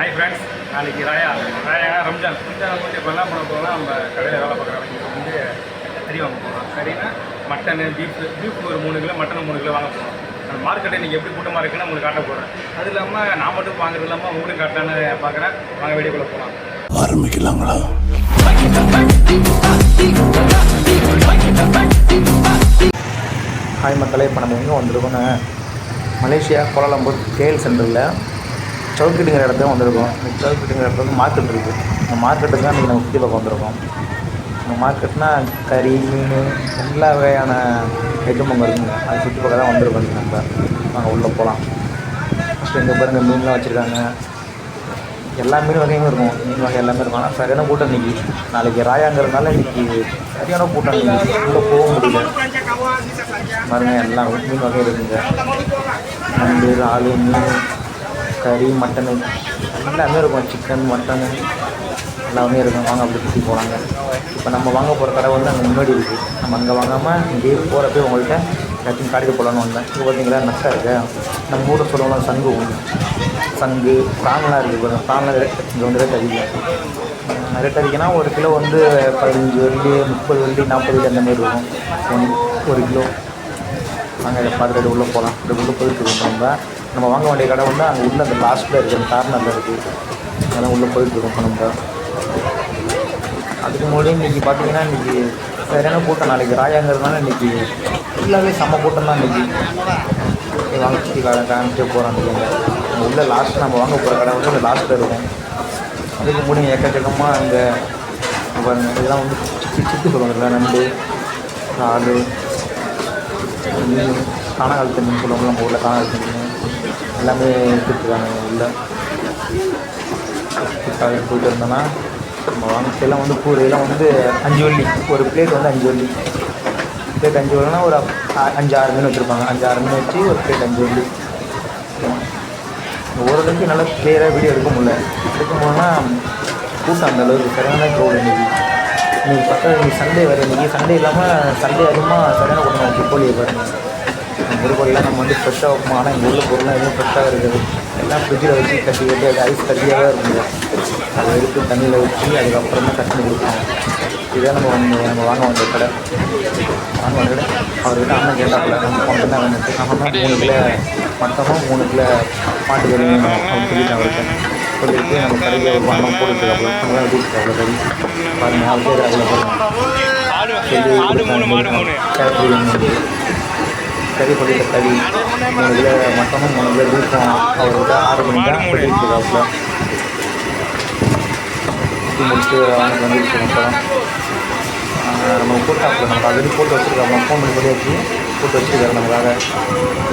Hi friends நாளைக்கு ராயா. ராயா ரம்ஜான். ரம்ஜான் வந்து இப்போ என்ன பண்ண போகிறோம்னா நம்ம கடையில் வேலை பார்க்குறவங்க வந்து கறி வாங்க போகிறோம் கறினா மட்டனு பீஃப் பீஃப் ஒரு மூணு கிலோ மட்டன் மூணு கிலோ வாங்க போகிறோம் அந்த மார்க்கெட்டை இன்றைக்கி எப்படி கூட்டமாக இருக்குன்னு உங்களுக்கு காட்ட போகிறேன் அது இல்லாமல் நான் மட்டும் வாங்குறது இல்லாமல் உங்களுக்கு காட்டான்னு பார்க்குறேன் வாங்க வீடியோக்குள்ளே போகலாம் ஆரம்பிக்கலாங்களா ஹாய் மக்களே இப்போ நம்ம எங்கே வந்திருக்கோம்னா? மலேசியா கோலாலம்பூர் கேஎல் சென்டரில். சவுக்கிட்டுங்கிற இடத்துல வந்திருக்கோம். இந்த சவுக்கிட்டுங்கிற இடத்துல மார்க்கெட் இருக்குது இந்த மார்க்கெட்டுக்கு தான் இன்றைக்கி நம்ம சுற்றி பார்க்க வந்திருக்கோம் இந்த மார்க்கெட்னால் கறி மீன் எல்லா வகையான ஐட்டம் அங்கே இருக்குங்க. அது சுற்றி பார்க்க தான் வந்திருக்கோம் நம்ம நாங்கள் உள்ளே போகலாம் ஃபஸ்ட்டு இங்கே பாருங்கள் மீன்லாம் வச்சுருக்காங்க. எல்லா மீன் வகையும் இருக்கும். மீன் வகை எல்லாமே இருக்கும். ஆனால் சரியான கூட்டம் இன்றைக்கி நாளைக்கு ராயாங்கிறதுனால இன்றைக்கி சரியான கூட்டம் இன்றைக்கி உள்ளே போக முடியல. பாருங்கள் எல்லா மீன் வகையும் இருக்குங்க. நண்டு ஆளு மீன். கறி மட்டனு எல்லாமே இருக்கும். சிக்கன் மட்டன் எல்லாமே இருக்கும். வாங்க அப்படி சுற்றி போகலாங்க இப்போ நம்ம வாங்க போகிற கடை வந்து அங்கே முன்னாடி இருக்குது நம்ம அங்கே வாங்காமல் இங்கேயே போகிறப்ப உங்கள்கிட்ட எல்லாத்தையும் காட்டிட்டு போகலான்னு வந்தேன். இப்போ பார்த்தீங்களா நஷ்டம் இருக்கு? நம்ம ஊரில் சொல்லுவோம்னா சங்கு. ஒன்று சங்கு ப்ரான்லாம் இருக்குது பாருங்க. ப்ரான்லாம் ரேட் இங்கே வந்து ரேட் அதிகம். ரேட் அதிகம்னா ஒரு கிலோ வந்து பதினஞ்சு வெள்ளி முப்பது வெள்ளி நாற்பது வெள்ளி அந்த மாதிரி இருக்கும் ஒன் ஒரு கிலோ. நாங்கள் இதை பார்த்துட்டு உள்ளே போகலாம் இப்படி உள்ளே போயிட்டு இருக்கோம் நம்ம. நம்ம வாங்க வேண்டிய கடை வந்து அங்கே உள்ள அந்த லாஸ்ட்டில் இருக்குது அந்த கார்னரில் இருக்குது அதெல்லாம் உள்ளே போயிட்டு இருக்கோம் இப்போ நம்ம. அதுக்கு முன்னாடி இன்றைக்கி பார்த்தீங்கன்னா இன்றைக்கி சரியான கூட்டம்? நாளைக்கு ராயாங்கிறதுனால இன்றைக்கி ஃபுல்லாகவே செம்ம கூட்டம் தான் இன்றைக்கி வாங்க சுற்றி கடை காமிச்சே போகிறோம் அந்த உள்ள லாஸ்ட் நம்ம வாங்க போகிற கடை வந்து அந்த லாஸ்ட்டில் இருக்கும். அதுக்கு முன்னாடி எக்கச்சக்கமாக அங்கே பாருங்க இதெல்லாம் வந்து சித்தி சித்து சொல்லுவாங்கல்ல நண்டு ஆடு மீன் சொல்லுவாங்க நம்ம ஊரில் காணாங்கழுத்து எல்லாமே கொடுத்துருக்காங்க உள்ளே போயிட்டு இருந்தோன்னா நம்ம எல்லாம் வந்து பூரையெல்லாம் வந்து அஞ்சு வள்ளி. ஒரு பிளேட் வந்து அஞ்சு வள்ளி. பிளேட் அஞ்சு வள்ளினா ஒரு அ- அஞ்சு ஆறு மீன் வச்சுருப்பாங்க. அஞ்சு ஆறு மீன் வச்சு ஒரு பிளேட் அஞ்சு வள்ளி. ஓரளவுக்கு நல்லா கிளியராக வீடியோ எடுக்க முடியல. எடுக்க முடியலன்னா கூட்டம் அந்த அளவுக்கு சரியான க்ரௌட் இன்னைக்கு. இன்னைக்கு பக்கம் இன்னைக்கு சண்டே வர. இன்னைக்கு சண்டே இல்லாமல் சண்டே அதிகமாக சரியான கூட்டம் வச்சு கோழியை பாருங்கள் முருகோலாம் நம்ம வந்து ஃப்ரெஷ்ஷாக வைப்போம்? ஆனால் எங்கள் உள்ள பொருள்லாம் எதுவும் ஃப்ரெஷ்ஷாக இருக்குது. எல்லாம் ஃப்ரிட்ஜில் வச்சு கட்டி கட்டி அது ஐஸ் கட்டியாக தான் இருக்குங்க அதை எடுத்து தண்ணியில் வச்சு அதுக்கப்புறம் தான் கட் பண்ணி கொடுப்பாங்க. இதான் நம்ம வந்து நம்ம வாங்க வந்த கடை. வாங்க வந்த கடை. அவர்கிட்ட அண்ணன் கேட்டாப்புல நம்ம மட்டும் தான் வேணுட்டு நம்ம மூணு கிலோ மட்டமும் மூணு கிலோ மாட்டுக்கறி வேணும் அப்படின்னு சொல்லிட்டு அவர்கிட்ட சொல்லிட்டு நம்ம கடைக்கு ஒரு பணம் போட்டுருக்காப்புல தான் வச்சுருக்காப்புல கறி பாருங்க அவர் கேட்குறாப்புல பாருங்க சொல்லி கொடுத்தாங்க கறி பொடியில் கறி மூணு கிலோ மட்டமும் மூணு கிலோ பீஃபும் அவர்கிட்ட ஆர்டர் பண்ணி தான் சொல்லிட்டு இருக்காப்புல சுற்றி முடிச்சு வாங்கிட்டு வந்துருச்சு அப்புறம் நம்ம போட்டாப்புல நம்ம ஆல்ரெடி போட்டு வச்சுருக்காங்க ஃபோன் பண்ணி சொல்லி வச்சு போட்டு வச்சுருக்காரு நமக்காக.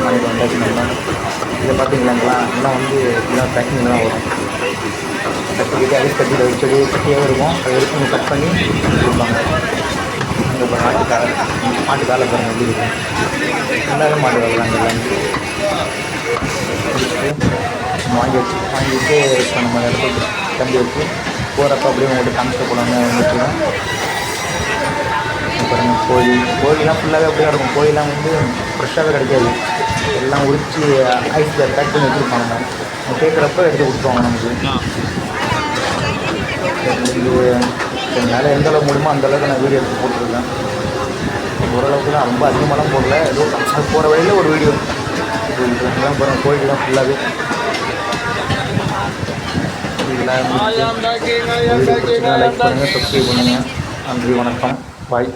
நாளைக்கு வந்தாச்சு நம்ம. இதை பார்த்தீங்களாங்களா எல்லாம் வந்து இதெல்லாம் பேக்கிங் தான் வரும். கட்டி கட்டி ஐஸ் கட்டியில் ஒரு செடி இருக்கும். அதை எடுத்து கட் பண்ணி கொடுப்பாங்க. அங்கே இப்போ மாட்டுக்கால மாட்டுக்கால பாருங்க எப்படி இருக்கும் எல்லாரும் மாட்டு கால தான் எல்லாமே வாங்கி வச்சு வாங்கிட்டு இப்போ நம்ம இடத்துக்கு தம்பி வச்சு போகிறப்ப அப்படியே உங்கள்கிட்ட காமிச்சிட்டு போகலான்னு வந்துட்டுருக்கோம் பாருங்க கோழி கோழிலாம் ஃபுல்லாகவே அப்படியே இருக்கும். கோழிலாம் வந்து ஃப்ரெஷ்ஷாகவே கிடைக்காது. எல்லாம் உரித்து ஐஸில் பேக் பண்ணி வச்சுருப்பாங்க. நம்ம கேட்குறப்ப எடுத்து கொடுத்துருவாங்க நமக்கு. இது என்னால் எந்த அளவுக்கு முடியுமோ அந்த அளவுக்கு நான் வீடியோ எடுத்து போட்டிருக்கேன். ஓரளவுக்கு தான் ரொம்ப அதிகமாகலாம் போடல. ஏதோ அது போகிற வழியில் ஒரு வீடியோ இதெல்லாம் கோயிலுக்கு தான் ஃபுல்லாகவே இதெல்லாம் லைக் பண்ணுங்கள் சப்ஸ்கிரைப் பண்ணுங்கள் நன்றி வணக்கம். பாய்